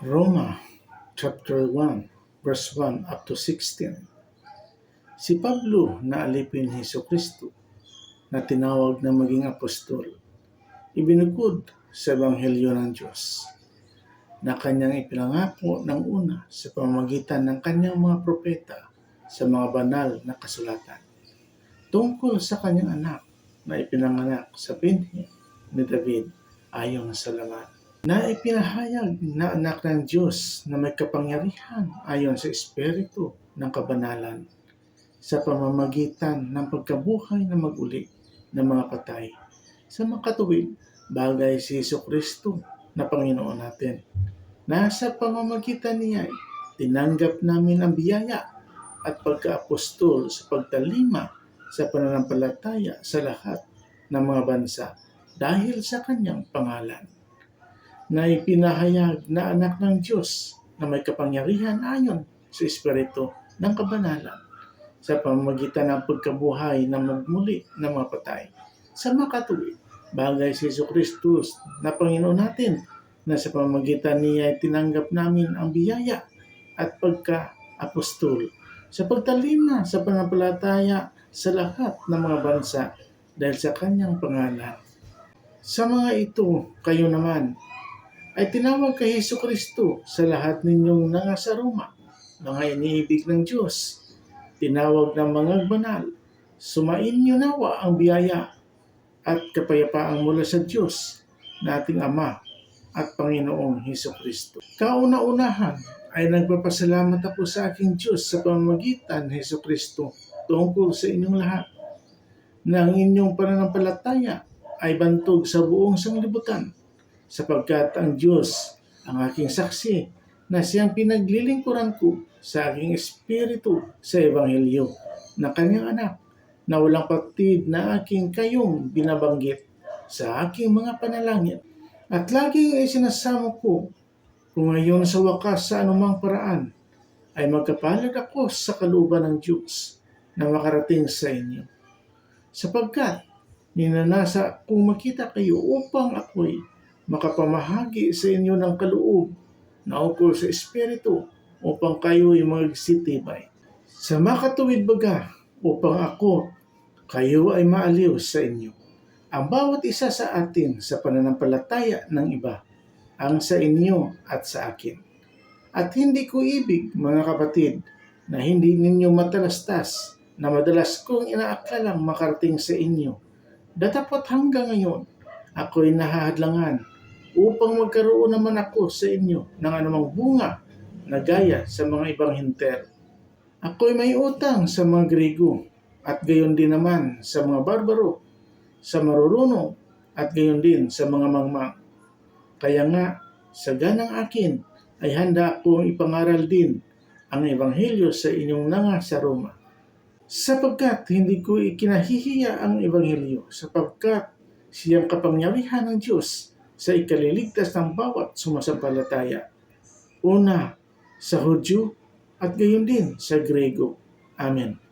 Roma chapter 1 verse 1 up to 16. Si Pablo na alipin ni Heso Kristo na tinawag na maging apostol, ibinugod sa Ebanghelyo ng Diyos na kanyang ipinangako ng una sa pamamagitan ng kanyang mga propeta sa mga banal na kasulatan tungkol sa kanyang anak na ipinanganak sa binhi ni David ayon sa laman na ipinahayag na anak ng Diyos na may kapangyarihan ayon sa Espiritu ng kabanalan sa pamamagitan ng pagkabuhay na maguli ng mga patay sa makatuwid bagay si Yesu Kristo na Panginoon natin. Nasa pamamagitan niya tinanggap namin ang biyaya at pagkaapostol sa pagtalima sa pananampalataya sa lahat ng mga bansa dahil sa kanyang pangalan na ipinahayag na anak ng Diyos na may kapangyarihan ayon sa Espiritu ng kabanalan sa pamamagitan ng pagkabuhay na magmuli ng mga patay sa makatuwid bagay si Yesu Kristus na Panginoon natin na sa pamamagitan niya ay tinanggap namin ang biyaya at pagka-apostol sa pagtalima sa panampalataya sa lahat ng mga bansa dahil sa kanyang pangalan. Sa mga ito, kayo naman ay tinawag kay Heso Kristo sa lahat ninyong nangasa Roma, mga iniibig ng Diyos, tinawag ng mga banal, sumain niyo nawa ang biyaya at kapayapaan mula sa Diyos na ating Ama at Panginoong Heso Kristo. Kauna-unahan ay nagpapasalamat ako sa aking Diyos sa pamamagitan Heso Kristo tungkol sa inyong lahat na ang inyong pananampalataya ay bantog sa buong sanglibutan sapagkat ang Diyos ang aking saksi na siyang pinaglilingkuran ko sa aking espiritu sa Ebanghelyo na kanyang anak na walang patid na aking kayong binabanggit sa aking mga panalangin. At laging ay sinasamo ko kung ngayon sa wakas sa anumang paraan ay magkapalag ako sa kalooban ng Diyos na makarating sa inyo. Sapagkat ninanasa kung makita kayo upang ako'y makapamahagi sa inyo ng kaloob na ukol sa Espiritu upang kayo'y magsitibay. Sa makatuwid baga upang ako kayo ay maaliw sa inyo. Ang bawat isa sa atin sa pananampalataya ng iba ang sa inyo at sa akin. At hindi ko ibig, mga kapatid, na hindi ninyo matalastas na madalas kong inaakalang makarating sa inyo. Datapot hanggang ngayon, ako'y nahahadlangan upang magkaroon naman ako sa inyo ng anumang bunga na gaya sa mga ibang hinter. Ako'y may utang sa mga Grigo at gayon din naman sa mga barbaro, sa marurunong at gayon din sa mga mangmang. Kaya nga, sa ganang akin ay handa akong ipangaral din ang Ebanghelyo sa inyong nanga sa Roma. Sapagkat hindi ko ikinahihiya ang Ebanghelyo, sapagkat siyang kapangyarihan ng Diyos sa ikaliligtas ng bawat sumasampalataya. Una, sa Hudyo at gayon din sa Grego. Amen.